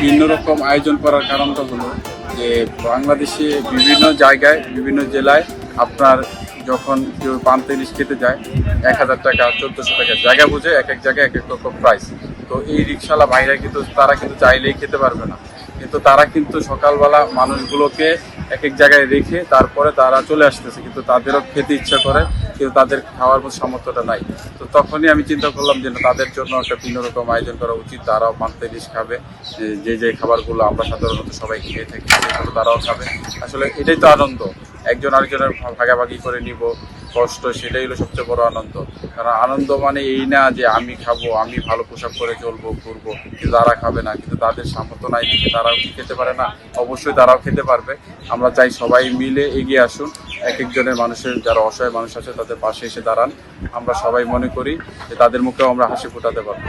ভিন্ন রকম আয়োজন করার কারণটা হলো যে বাংলাদেশে বিভিন্ন জায়গায়, বিভিন্ন জেলায় আপনার যখন কেউ পান্তে ইলিশ খেতে যায়, এক হাজার টাকা, চোদ্দশো টাকা জায়গা বুঝে এক এক জায়গায় এক এক রকম প্রাইস তো এই রিক্সাওয়ালা বাইরে কিন্তু তারা কিন্তু চাইলেই খেতে পারবে না। কিন্তু তারা কিন্তু সকালবেলা মানুষগুলোকে এক এক জায়গায় রেখে তারপরে তারা চলে আসতেছে, কিন্তু তাদেরও খেতে ইচ্ছা করে, কিন্তু তাদের খাওয়ার মতো সামর্থ্যটা নাই। তো তখনই আমি চিন্তা করলাম যে তাদের জন্য একটা ভিন্ন রকম আয়োজন করা উচিত। তারাও মানতে জিনিস খাবে যে- যে খাবারগুলো আমরা সাধারণত সবাই খেয়ে থাকি, সেগুলো তারাও খাবে। আসলে এটাই তো আনন্দ, একজন আরেকজনের ভাগাভাগি করে নিব কষ্ট, সেটাই হলো সবচেয়ে বড় আনন্দ। কারণ আনন্দ মানে এই না যে আমি খাব, আমি ভালো পোশাক পরে চলবো, ঘুরবো। কিন্তু তারা খাবে না, কিন্তু তাদের সামর্থ্য নাই দেখে তারাও কি খেতে পারে না? অবশ্যই তারাও খেতে পারবে। আমরা চাই সবাই মিলে এগিয়ে আসুন। এক একজনের মানুষের, যারা অসহায় মানুষ আছে, তাদের পাশে এসে দাঁড়ান। আমরা সবাই মনে করি যে তাদের মুখেও আমরা হাসি ফোটাতে পারব।